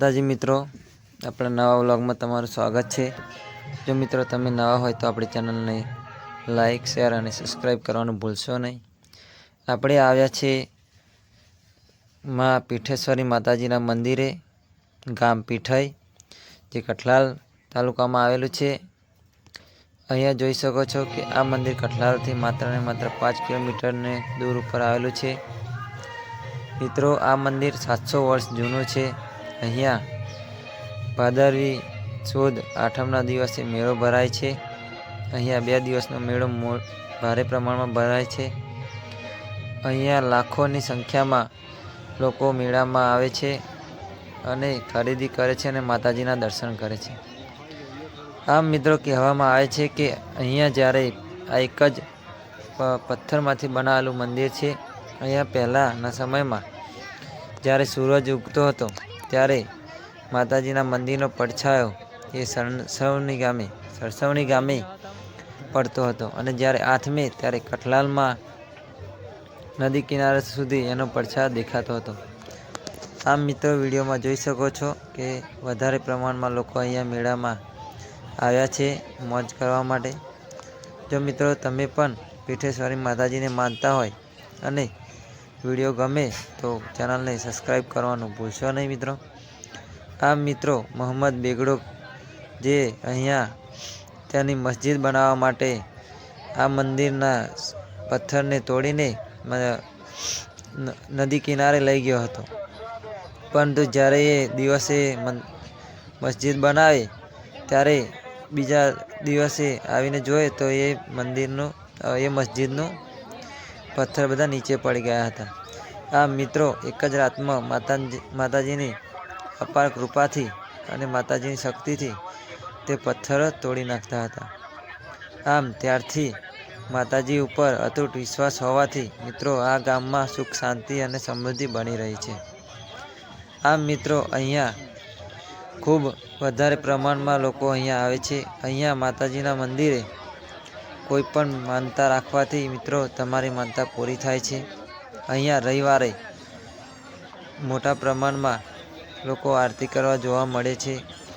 માતાજી મિત્રો, આપણા નવા વ્લોગમાં તમારું સ્વાગત છે. જો મિત્રો તમે નવા હોય તો આપણી ચેનલને લાઇક શેર અને સબસ્ક્રાઈબ કરવાનું ભૂલશો નહીં. આપણે આવ્યા છીએ માં પીઠેશ્વરી માતાજીના મંદિરે, ગામ પીઠાઈ, જે કઠલાલ તાલુકામાં આવેલું છે. અહીંયા જોઈ શકો છો કે આ મંદિર કઠલાલથી માત્ર ને માત્ર પાંચ કિલોમીટરને દૂર ઉપર આવેલું છે. મિત્રો, આ મંદિર સાતસો વર્ષ જૂનું છે. અહીંયા ભાદરવી સુદ આઠમના દિવસે મેળો ભરાય છે. અહીંયા બે દિવસનો મેળો ભારે પ્રમાણમાં ભરાય છે. અહીંયા લાખોની સંખ્યામાં લોકો મેળામાં આવે છે અને ખરીદી કરે છે અને માતાજીના દર્શન કરે છે. આમ મિત્રો કહેવામાં આવે છે કે અહીંયા જ્યારે આ એક જ પથ્થરમાંથી બનાવેલું મંદિર છે, અહીંયા પહેલાંના સમયમાં જ્યારે સૂરજ ઉગતો હતો ત્યારે માતાજીના મંદિરનો પડછાયો એ સરસવની ગામે સરસવણી ગામે પડતો હતો. અને જ્યારે આઠમે ત્યારે કઠલાલમાં નદી કિનારા સુધી એનો પડછાયો દેખાતો હતો. આમ મિત્રો, વિડીયોમાં જોઈ શકો છો કે વધારે પ્રમાણમાં લોકો અહીંયા મેળામાં આવ્યા છે મોજ કરવા માટે. જો મિત્રો, તમે પણ પીઠેશ્વરી માતાજીને માનતા હોય અને વીડિયો ગમે તો ચેનલને સબસ્ક્રાઈબ કરવાનું ભૂલશો નહીં, મિત્રો. આ મિત્રો મોહમ્મદ બેગડો જે અહીંયા તેની મસ્જિદ બનાવવા માટે આ મંદિરના પથ્થરને તોડીને નદી કિનારે લઈ ગયો હતો. પરંતુ જ્યારે એ દિવસે મસ્જિદ બનાવે, ત્યારે બીજા દિવસે આવીને જોયે તો એ મંદિરનું, એ મસ્જિદનું પથ્થર બધા નીચે પડી ગયા હતા. આ મિત્રો એક જ રાતમાં માતાજી, માતાજીની અપાર કૃપાથી અને માતાજીની શક્તિથી તે પથ્થર તોડી નાખતા હતા. આમ ત્યારથી માતાજી ઉપર અતૂટ વિશ્વાસ હોવાથી મિત્રો આ ગામમાં સુખ, શાંતિ અને સમૃદ્ધિ બની રહી છે. આમ મિત્રો અહીંયા ખૂબ વધારે પ્રમાણમાં લોકો અહીંયા આવે છે. અહીંયા માતાજીના મંદિરે કોઈ પણ માનતા રાખવાથી મિત્રો તમારી માનતા પૂરી થાય છે. અહીંયા રવિવારે મોટા પ્રમાણમાં લોકો આરતી કરવા જોવા મળે છે.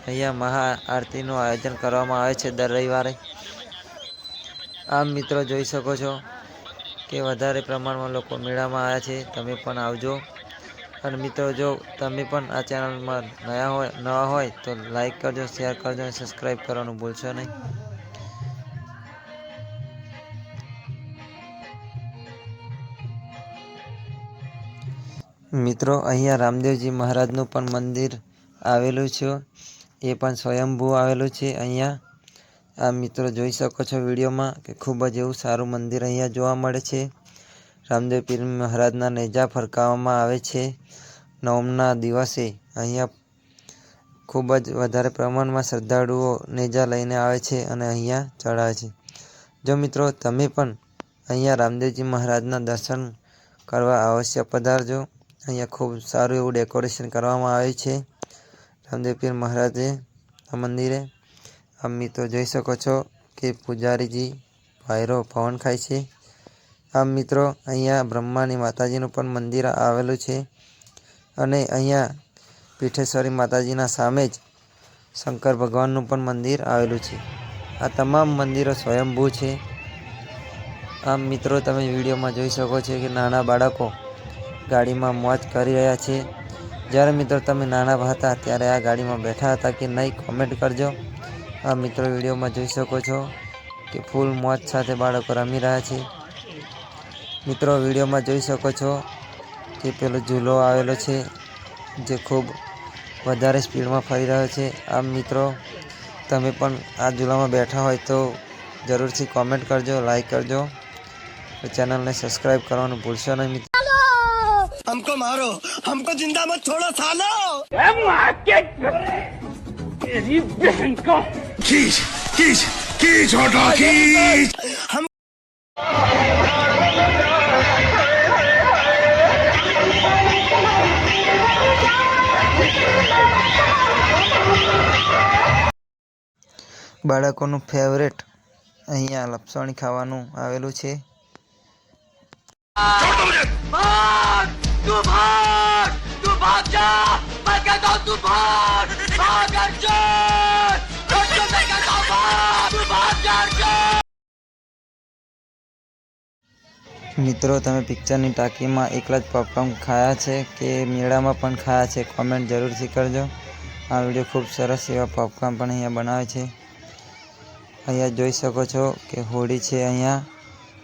અહીંયા મહા આરતીનું આયોજન કરવામાં આવે છે દર રવિવારે. આમ મિત્રો જોઈ શકો છો કે વધારે પ્રમાણમાં લોકો મેળામાં આવ્યા છે. તમે પણ આવજો. અને મિત્રો જો તમે પણ આ ચેનલમાં નયા હોય, નવા હોય તો લાઈક કરજો, શેર કરજો અને સબસ્ક્રાઈબ કરવાનું ભૂલશો નહીં. મિત્રો, અહીંયા રામદેવજી મહારાજનું પણ મંદિર આવેલું છે. એ પણ સ્વયંભૂ આવેલું છે અહીંયા. આ મિત્રો જોઈ શકો છો વિડીયોમાં કે ખૂબ જ એવું સારું મંદિર અહીંયા જોવા મળે છે. રામદેવ પીર મહારાજના નેજા ફરકાવવામાં આવે છે. નવમના દિવસે અહીંયા ખૂબ જ વધારે પ્રમાણમાં શ્રદ્ધાળુઓ નેજા લઈને આવે છે અને અહીંયા ચડાવે છે. જો મિત્રો, તમે પણ અહીંયા રામદેવજી મહારાજના દર્શન કરવા અવશ્ય પધારજો. અહીંયા ખૂબ સારું એવું ડેકોરેશન કરવામાં આવ્યું છે. રામદેવ પીર મહારાજે આ મંદિરે. આમ મિત્રો જોઈ શકો છો કે પૂજારીજી ભાઈરો પવન ખાય છે. આમ મિત્રો, અહીંયા બ્રહ્માની માતાજીનું પણ મંદિર આવેલું છે. અને અહીંયા પીઠેશ્વરી માતાજીના સામે જ શંકર ભગવાનનું પણ મંદિર આવેલું છે. આ તમામ મંદિરો સ્વયંભૂ છે. આમ મિત્રો, તમે વિડીયોમાં જોઈ શકો છો કે નાના બાળકો ગાડીમાં મોજ કરી રહ્યા છે જ્યારે મિત્રો તમે નાના હતા ત્યારે આ ગાડીમાં બેઠા હતા કે નહીં કોમેન્ટ કરજો. આ મિત્રો, વિડીયોમાં જોઈ શકો છો કે ફૂલ મોજ સાથે બાળકો રમી રહ્યા છે. મિત્રો, વિડીયોમાં જોઈ શકો છો કે પેલો ઝૂલો આવેલો છે જે ખૂબ વધારે સ્પીડમાં ફરી રહ્યો છે. આમ મિત્રો, તમે પણ આ ઝૂલામાં બેઠા હોય તો જરૂરથી કોમેન્ટ કરજો લાઈક કરજો. ચેનલને સબસ્ક્રાઈબ કરવાનું ભૂલશો નહીં મિત્રો. हमको मारो हमको जिंदा मत छोड़ो सालो खींच खींच खींच हटा खींच हम બાળકોનું ફેવરેટ અહીંયા લપસણી ખાવાનું આવેલું છે भाग तू भाग तू भाग जा मैं कहता हूँ तू મિત્રો તમે પિક્ચરની ટાંકીમાં એકલા જ પોપકોર્ન ખાયા છે કે મેળામાં પણ ખાયા છે કોમેન્ટ જરૂરથી કરજો આ વિડીયો ખૂબ સરસ એવા પોપકોર્ન પણ અહીંયા બનાવે છે અહીંયા જોઈ શકો છો કે હોડી છે અહીંયા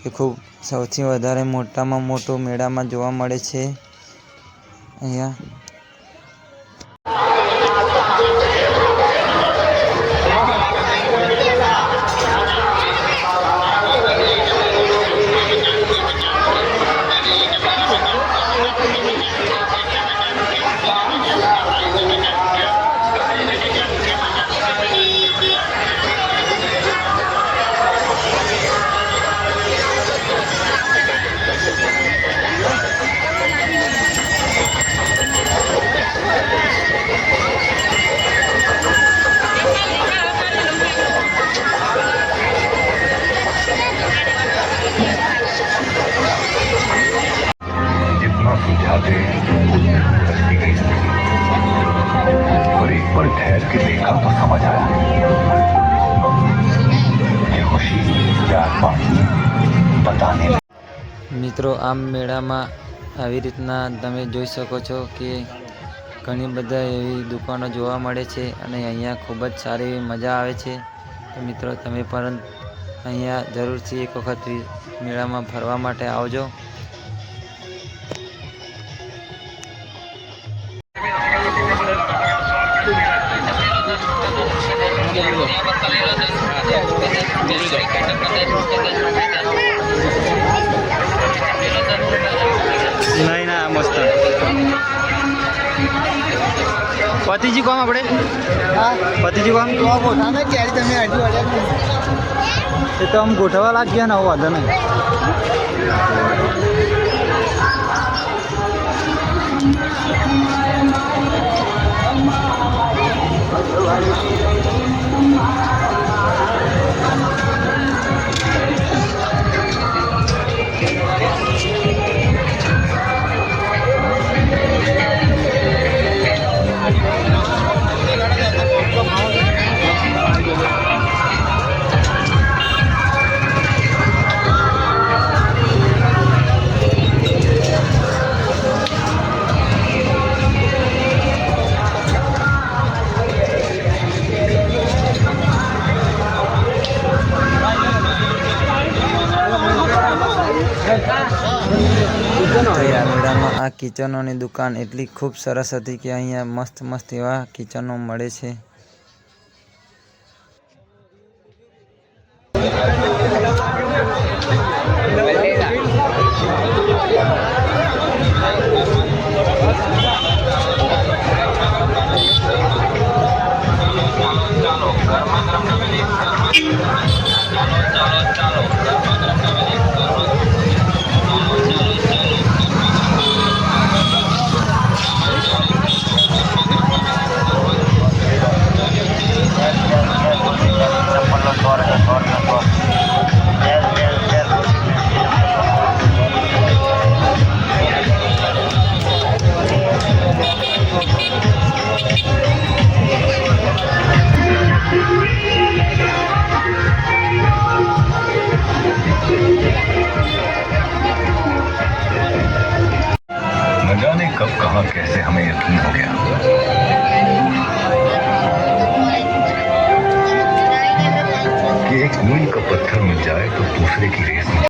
એ ખૂબ સૌથી વધારે મોટામાં મોટું મેળામાં જોવા મળે છે અહીંયા सुलझाते उतनी उलझती गई और एक पर ठहर के देखा तो समझ आया ये खुशी प्यार पानी बताने મિત્રો આમ મેળામાં આવી રીતના તમે જોઈ શકો છો કે ઘણી બધા એવી દુકાનો જોવા મળે છે અને અહીંયા ખૂબ જ સારી એવી મજા આવે છે તો મિત્રો તમે પણ અહીંયા જરૂરથી એક વખત મેળામાં ફરવા માટે આવજો પતિજી કોમ આપણે? પતિજી કોમ? એ તો આમ ગોઠવવા લાગ્યા ને આવું વાંધો નહીં. કિચનોની દુકાન એટલી ખૂબ સરસ હતી કે અહીંયા મસ્ત મસ્ત એવા કિચનો મળે છે. न একটু বসে দেখি রেখেছি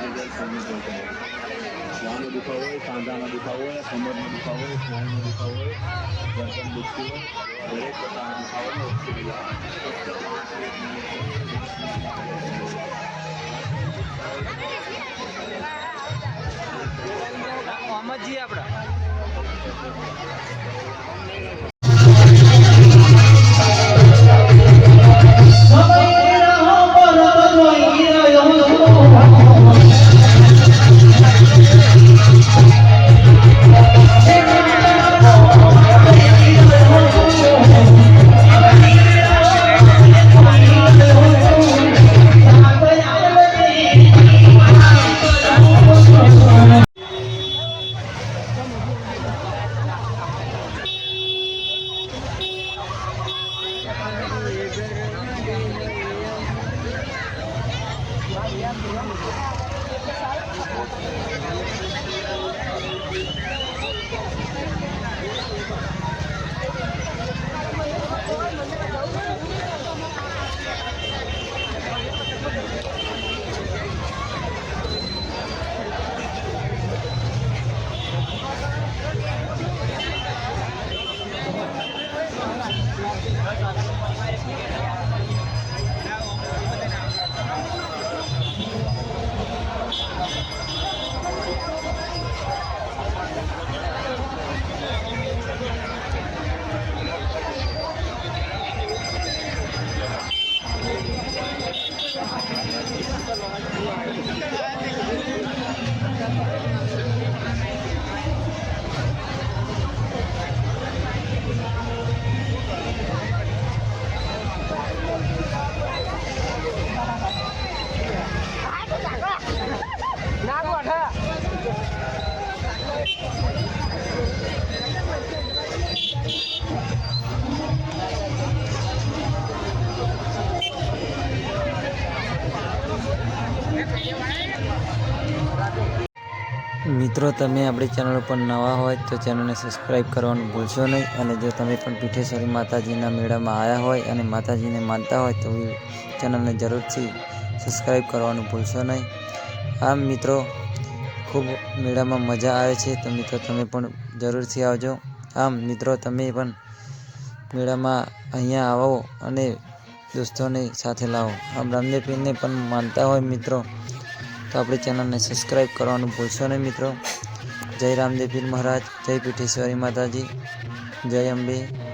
રિઝલ્ટ ફોનનું જોઈ શકે શ્વાનો દુખાવો હોય સાંધાનો દુખાવો હોય કમરનો દુખાવો હોય શ્વાનનો દુખાવો હોય આપણા. જઈએ આપણે મિત્રો, તમે આપણી ચેનલ ઉપર નવા હોય તો ચેનલને સબસ્ક્રાઈબ કરવાનું ભૂલશો નહીં. અને જો તમે પણ પીઠેશ્વરી માતાજીના મેળામાં આવ્યા હોય અને માતાજીને માનતા હોય તો ચેનલને જરૂરથી સબસ્ક્રાઈબ કરવાનું ભૂલશો નહીં. આમ મિત્રો, ખૂબ મેળામાં મજા આવે છે. તો મિત્રો, તમે પણ જરૂરથી આવજો. આમ મિત્રો, તમે પણ મેળામાં અહીંયા આવો અને દોસ્તોને સાથે લાવો. આમ રામદેવ પીરને પણ માનતા હોય મિત્રો. તો આપણી ચેનલને સબસ્ક્રાઈબ કરવાનું ભૂલશો નહીં મિત્રો. જય રામદેવ મહારાજ, જય પીઠેશ્વરી માતાજી, જય અંબે.